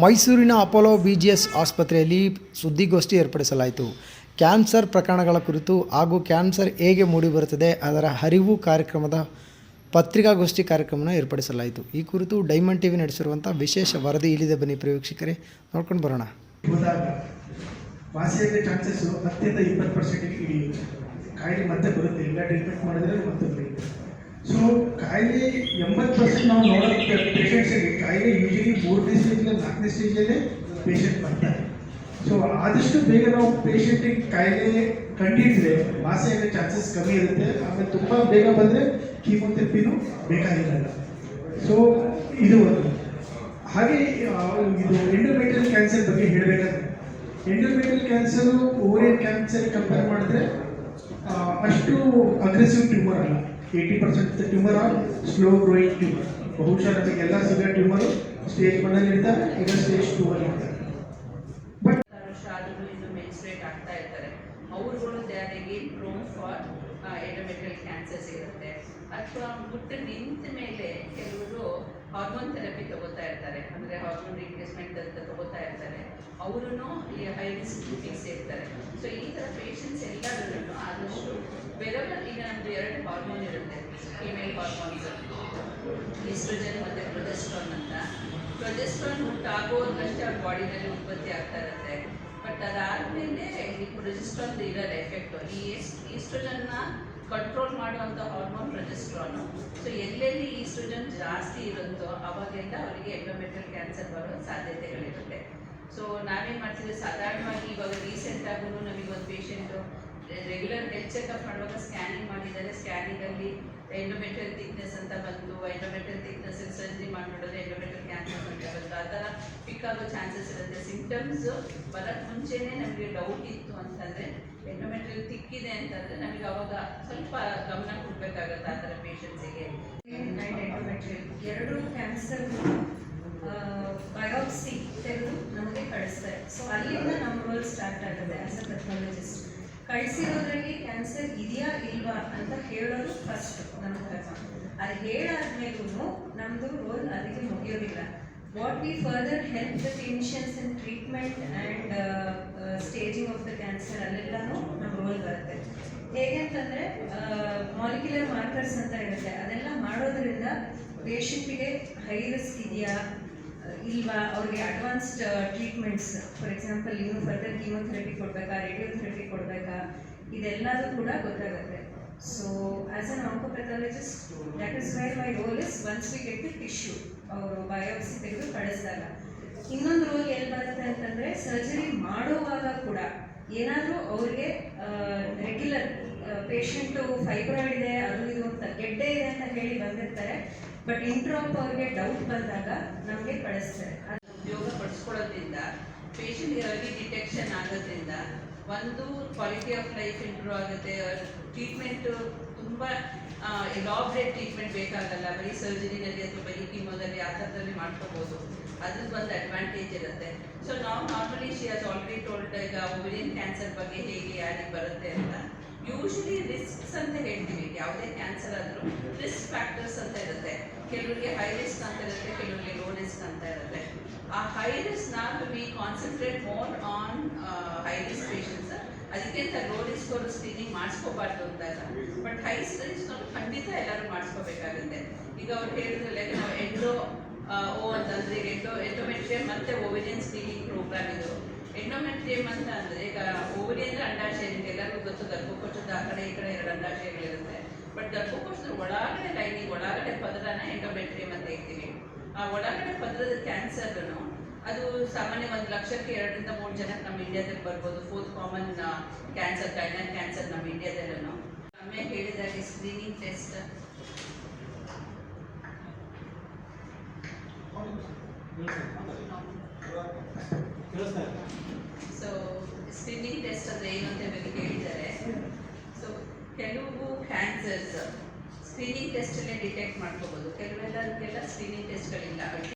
ಮೈಸೂರಿನ Apollo B G S ಆಸ್ಪತ್ರೆಯಲ್ಲಿ ಸುದ್ದಿಗೋಷ್ಠಿ ಏರ್ಪಡಿಸಲಾಯಿತು. ಕ್ಯಾನ್ಸರ್ ಪ್ರಕರಣಗಳ ಕುರಿತು ಹಾಗೂ ಕ್ಯಾನ್ಸರ್ ಹೇಗೆ ಮೂಡಿಬರುತ್ತದೆ ಅದರ ಅರಿವು ಕಾರ್ಯಕ್ರಮದ ಪತ್ರಿಕಾಗೋಷ್ಠಿ ಕಾರ್ಯಕ್ರಮವನ್ನು ಏರ್ಪಡಿಸಲಾಯಿತು. ಈ ಕುರಿತು ಡೈಮಂಡ್ ಟಿವಿ ನಡೆಸಿರುವಂಥ ವಿಶೇಷ ವರದಿ ಇಲ್ಲಿದೆ ಬನ್ನಿ ಪ್ರೇಕ್ಷಕರೇ ನೋಡ್ಕೊಂಡು ಬರೋಣ. ವಾಸಿಯಾಗಿ ಚಾನ್ಸಸ್ಸು ಹತ್ತರಿಂದ ಇಪ್ಪತ್ತು ಕಾಯಿಲೆ ಮತ್ತೆ ಬರುತ್ತೆ. ಎಲ್ಲ ಟ್ರೀಟ್ಮೆಂಟ್ ಮಾಡಿದ್ರೆ ಸೊ ಕಾಯಿಲೆ ಎಂಬತ್ತು ಪರ್ಸೆಂಟ್ ನಾವು ನೋಡೋಕ್ಕೆ ಪೇಷೆಂಟ್ಸಿಗೆ ಕಾಯಿಲೆ ಯೂಶಲಿ ಮೂರನೇ ಸ್ಟೇಜಿಂದ ನಾಲ್ಕನೇ ಸ್ಟೇಜಲ್ಲೇ ಪೇಷಂಟ್ ಬರ್ತಾರೆ. ಸೊ ಆದಷ್ಟು ಬೇಗ ನಾವು ಪೇಷೆಂಟಿಗೆ ಕಾಯಿಲೆ ಕಂಡಿದ್ರೆ ವಾಸಿಯಾಗೋ ಚಾನ್ಸಸ್ ಕಮ್ಮಿ ಇರುತ್ತೆ. ಆಮೇಲೆ ತುಂಬ ಬೇಗ ಬಂದರೆ ಕೀಮೋಥೆರಪಿನೂ ಬೇಕಾಗಿರಲ್ಲ. ಸೊ ಇದು ಒಂದು. ಹಾಗೆ ಇದು ಎಂಡೋಮೆಟ್ರಿಯಲ್ ಕ್ಯಾನ್ಸರ್ ಬಗ್ಗೆ ಹೇಳಬೇಕಾದ್ರೆ endometrial cancer ovarian cancer compare ಮಾಡಿದ್ರೆ ಅಷ್ಟು ಅಗ್ರೆಸಿವ್ ಟ್ಯೂಮರ್ ಅಲ್ಲ. Eighty percent tumour are slow growing tumour ಬಹುಶಃ ನಮಗೆಲ್ಲ ಸಿಗ ಟ್ಯೂಮರ್ ಸ್ಟೇಜ್ ಒನ್ನಲ್ಲಿ ಇರ್ತಾರೆ, ಈಗ ಸ್ಟೇಜ್ ಟೂ ಅಲ್ಲಿ ಇರ್ತಾರೆ. ಬಟ್ ಆಗ್ತಾ ಇರ್ತಾರೆ. ಫಾರ್ ಇರುತ್ತೆ ಅಥವಾ ಮುಟ್ಟ ನಿಂತ ಮೇಲೆ ಕೆಲವರು ಹಾರ್ಮೋನ್ ಥೆರಪಿ ತಗೋತಾ ಇರ್ತಾರೆ ಅಂದರೆ ಹಾರ್ಮೋನ್ ರಿಪ್ಲೇಸ್ಮೆಂಟ್ ಅಂತ ತಗೋತಾ ಇರ್ತಾರೆ ಅವರು ಈ ಹೈ ಸೇರ್ತಾರೆ. ಸೊ ಈ ಥರ ಪೇಷಂಟ್ಸ್ ಎಲ್ಲರೂ ಆದಷ್ಟು ವೆರಬಲ್ ಈಗ ನಮ್ಮದು ಎರಡು ಹಾರ್ಮೋನ್ ಇರುತ್ತೆ ಫಿಮೇಲ್ ಹಾರ್ಮೋನ್ಸ್ ಎಸ್ಟ್ರೋಜನ್ ಮತ್ತು ಪ್ರೊಜೆಸ್ಟ್ರಾನ್ ಅಂತ. ಪ್ರೊಜೆಸ್ಟ್ರಾನ್ ಹುಟ್ಟಾಗೋದಷ್ಟೇ ಅವ್ರ ಬಾಡಿನಲ್ಲಿ ಉತ್ಪತ್ತಿ ಆಗ್ತಾ ಇರುತ್ತೆ. ಬಟ್ ಅದಾದಮೇಲೆ ಈ ಪ್ರೊಜೆಸ್ಟ್ರಾನ್ ಇರಲ್ಲ ಎಫೆಕ್ಟು ಈ ಈಸ್ಟ್ರೋಜನ್ನ ಕಂಟ್ರೋಲ್ ಮಾಡುವಂಥ ಹಾರ್ಮೋನ್ ಪ್ರೊಜೆಸ್ಟ್ರಾನು ಸೊ ಎಲ್ಲೆಲ್ಲಿ ಈಸ್ಟ್ರೋಜನ್ ಜಾಸ್ತಿ ಇರುತ್ತೋ ಅವಾಗೆಲ್ಲ ಅವರಿಗೆ ಎಂಡೋಮೆಟ್ರಿಯಲ್ ಕ್ಯಾನ್ಸರ್ ಬರೋ ಸಾಧ್ಯತೆಗಳಿರುತ್ತೆ. ಸೊ ನಾವೇನು ಮಾಡ್ತಿದ್ದೆ ಸಾಧಾರಣವಾಗಿ ಇವಾಗ ರೀಸೆಂಟಾಗೂ ನಮಗೆ ಒಂದು ಪೇಷೆಂಟು ರೆಗ್ಯುಲರ್ ಹೆಲ್ತ್ ಚೆಕಪ್ ಮಾಡುವಾಗ ಸ್ಕ್ಯಾನಿಂಗ್ ಮಾಡಿದ್ದಾರೆ. ಸ್ಕ್ಯಾನಿಂಗಲ್ಲಿ ಎಂಡೋಮೆಟ್ರಿಯಲ್ ಥಿಕ್ನೆಸ್ ಅಂತ ಬಂತು ಎಂಡೋಮೆಟ್ರಿಯಲ್ ಥಿಕ್ನೆಸ್ ಸರ್ಜರಿ ಮಾಡಿ ನೋಡಿದ್ರೆ ಎಂಡೋಮೆಟ್ರಿಯಲ್ ಕ್ಯಾನ್ಸರ್ ಅಂತ ಬಂತು ಆ ಥರ ಪಿಕ್ ಆಗೋ ಚಾನ್ಸಸ್ ಇರುತ್ತೆ. ಸಿಂಪ್ಟಮ್ಸ್ ಬರೋಕ್ಕೆ ಮುಂಚೆನೇ ನಮಗೆ ಡೌಟ್ ಇತ್ತು ಅಂತಂದರೆ ಎಂಡೋಮೆಟ್ರಿಯಲ್ ತಿಕ್ಕಿದೆ ಅಂತಂದರೆ ನಮಗೆ ಅವಾಗ ಸ್ವಲ್ಪ ಗಮನ ಕೊಡಬೇಕಾಗತ್ತೆ ಆ ಥರ ಪೇಷಂಟ್ಸಿಗೆ ಎರಡು ಎರಡೂ ಕ್ಯಾನ್ಸರ್ ಬಯೋಪ್ಸಿ ತೆಗೆದು ನಮಗೆ ಕಳಿಸ್ತಾರೆ ಸೊ ಅಲ್ಲಿಂದ ನಮ್ಮ ಆಗುತ್ತೆ ಆಸ್ ಅ ಪೆಥಾಲಜಿಸ್ಟ್ ಕಳಿಸಿರೋದ್ರಲ್ಲಿ ಕ್ಯಾನ್ಸರ್ ಇದೆಯಾ ಇಲ್ವಾ ಅಂತ ಹೇಳೋದು ಫಸ್ಟ್ ನಮ್ಮ ಕೆಲಸ ಅದು ಹೇಳಾದ್ಮೇಲೂ ನಮ್ಮದು ರೋಲ್ ಅದಕ್ಕೆ ಮುಗಿಯೋದಿಲ್ಲ. What we further help the clinicians in treatment and staging of the cancer ಅಲ್ಲೆಲ್ಲನೂ ನಮ್ಮ ರೋಲ್ ಬರುತ್ತೆ. ಹೇಗೆ ಅಂತಂದರೆ ಮಾಲಿಕ್ಯುಲರ್ ಮಾರ್ಕರ್ಸ್ ಅಂತ ಇರುತ್ತೆ. ಅದೆಲ್ಲ ಮಾಡೋದ್ರಿಂದ ಪೇಷಂಟಿಗೆ ಹೈ ರಿಸ್ಕ್ ಇದೆಯಾ? ಇಲ್ವಾ ಅವ್ರಿಗೆ ಅಡ್ವಾನ್ಸ್ಡ್ ಟ್ರೀಟ್ಮೆಂಟ್ಸ್ ಫಾರ್ ಎಕ್ಸಾಂಪಲ್ ಇನ್ನು ಫರ್ದರ್ ಕೀಮೋಥೆರಪಿ ಕೊಡಬೇಕಾ ರೇಡಿಯೋಥೆರಪಿ ಕೊಡಬೇಕಾ ಇದೆಲ್ಲದೂ ಕೂಡ ಗೊತ್ತಾಗುತ್ತೆ. So as an oncopathologist that is why my role is once we get the tissue ಅವರು ಬಯೋಪ್ಸಿ ತೆಗೆದು ಕಳಿಸಿದಾಗ. ಇನ್ನೊಂದು ರೋಲ್ ಎಲ್ಲಿ ಬರುತ್ತೆ ಅಂತಂದರೆ ಸರ್ಜರಿ ಮಾಡುವಾಗ ಕೂಡ ಏನಾದರೂ ಅವ್ರಿಗೆ ರೆಗ್ಯುಲರ್ ಪೇಷಂಟು ಫೈಬ್ರಾಯ್ಡ್ ಇದೆ, ಅದು ಇದು ಅಂತ ಗೆಡ್ಡೆ ಇದೆ ಅಂತ ಹೇಳಿ ಬಂದಿರ್ತಾರೆ. ಬಟ್ ಇಂಟ್ರಾಪ್ ಅವ್ರಿಗೆ ಡೌಟ್ ಬಂದಾಗ ನಮಗೆ ಕಳಿಸ್ತಾರೆ ಅದು ಉಪಯೋಗ ಪಡಿಸ್ಕೊಳ್ಳೋದ್ರಿಂದ ಪೇಷಂಟ್ಗೆ ಅರ್ಲಿ ಡಿಟೆಕ್ಷನ್ ಆಗೋದ್ರಿಂದ ಒಂದು ಕ್ವಾಲಿಟಿ ಆಫ್ ಲೈಫ್ ಇಂಪ್ರೂವ್ ಆಗುತ್ತೆ. ಟ್ರೀಟ್ಮೆಂಟು ತುಂಬ ಎಲಾಬ್ರೇಟ್ ಟ್ರೀಟ್ಮೆಂಟ್ ಬೇಕಾಗಲ್ಲ. ಬರೀ ಸರ್ಜರಿನಲ್ಲಿ ಅಥವಾ ಬರೀ ಕೀಮೋದಲ್ಲಿ ಆ ಥರದಲ್ಲಿ ಮಾಡ್ಕೋಬೋದು. ಅದ್ರದ್ದು ಒಂದು ಅಡ್ವಾಂಟೇಜ್ ಇರುತ್ತೆ. ಸೊ ನಾವು normally she has already told ಈಗ ಓವರಿಯನ್ ಕ್ಯಾನ್ಸರ್ ಬಗ್ಗೆ ಹೇಗೆ ಯಾರಿಗೆ ಬರುತ್ತೆ ಅಂತ. ಯೂಶಲಿ ರಿಸ್ಕ್ಸ್ ಅಂತ ಹೇಳ್ತೀವಿ. ಯಾವುದೇ ಕ್ಯಾನ್ಸರ್ ಆದರೂ ರಿಸ್ಕ್ ಫ್ಯಾಕ್ಟರ್ಸ್ ಅಂತ ಇರುತ್ತೆ. ಕೆಲವರಿಗೆ ಹೈ ರಿಸ್ಕ್ ಅಂತ ಇರುತ್ತೆ, ಕೆಲವರಿಗೆ ಲೋ ಆ ಹೈ ರಿಸ್ಕ್ ನಾವು we concentrate more on high risk patients ಅದಕ್ಕೆ ಅಂತ ಲೋ ರಿಸ್ಕ್ ಅವರು ಸ್ಕ್ರೀನಿಂಗ್ ಮಾಡಿಸ್ಕೋಬಾರ್ದು ಇಲ್ಲ ಬಟ್ ಹೈ ರಿಸ್ಕ್ ಖಂಡಿತ ಎಲ್ಲರೂ ಮಾಡಿಸ್ಕೋಬೇಕಾಗುತ್ತೆ. ಈಗ ಅವ್ರು ಲೈಕ್ ನಾವು ಎಂಡೋ ಓ ಅಂತಂದ್ರೆ, ಈಗ ಎಂಡೋ ಎಂಡೋಮೆಟ್ರಿಯಮ್ ಮತ್ತೆ ಓವಿಲಿಯನ್ ಸ್ಕ್ರೀನಿಂಗ್ ಪ್ರೋಗ್ರಾಮ್ ಇದು. ಎಂಡೋಮೆಟ್ರಿಯಮ್ ಅಂತ ಅಂದ್ರೆ, ಈಗ ಓವರಿ ಅಂದ್ರೆ ಅಂಡಾಶಯ ನಿಮ್ಗೆ ಎಲ್ಲರಿಗೂ ಗೊತ್ತು, ಗರ್ಭಕೋಶದ ಆ ಕಡೆ ಈ ಕಡೆ ಎರಡು ಅಂಡಾಶಯಗಳಿರುತ್ತೆ. ಬಟ್ ಗರ್ಭಕೋಶದ ಒಳಗಡೆ ಲೈನಿಂಗ್ ಒಳಗಡೆ ಪದರನ ಎಂಡೋಮೆಟ್ರಿಯಮ್ ಅಂತ ಹೇಳ್ತೀವಿ. ಆ ಒಳಗಡೆ ಪದರದ ಕ್ಯಾನ್ಸರ್ನು ಅದು ಸಾಮಾನ್ಯ ಒಂದು ಲಕ್ಷಕ್ಕೆ ಎರಡರಿಂದ ಮೂರು ಜನಕ್ಕೆ ನಮ್ಮ ಇಂಡಿಯಾದಲ್ಲಿ ಬರ್ಬೋದು. ಫೋರ್ತ್ ಕಾಮನ್ ಕ್ಯಾನ್ಸರ್ ಗೈನಲ್ ಕ್ಯಾನ್ಸರ್ ನಮ್ಮ ಇಂಡಿಯಾದಲ್ಲೂ ಆಮೇಲೆ ಹೇಳಿದಾಗೆ screening test so screening test ಅಂದರೆ ಏನು ಅಂತ ಇವಾಗ ಹೇಳಿದ್ದಾರೆ. ಸೊ ಕೆಲವು ಕ್ಯಾನ್ಸರ್ಸ್ ಸ್ಕ್ರೀನಿಂಗ್ ಟೆಸ್ಟಲ್ಲೇ ಡಿಟೆಕ್ಟ್ ಮಾಡ್ಕೋಬೋದು. ಕೆಲವೆಲ್ಲರಿಗೆಲ್ಲ ಸ್ಕ್ರೀನಿಂಗ್ ಟೆಸ್ಟ್ಗಳಿಲ್ಲ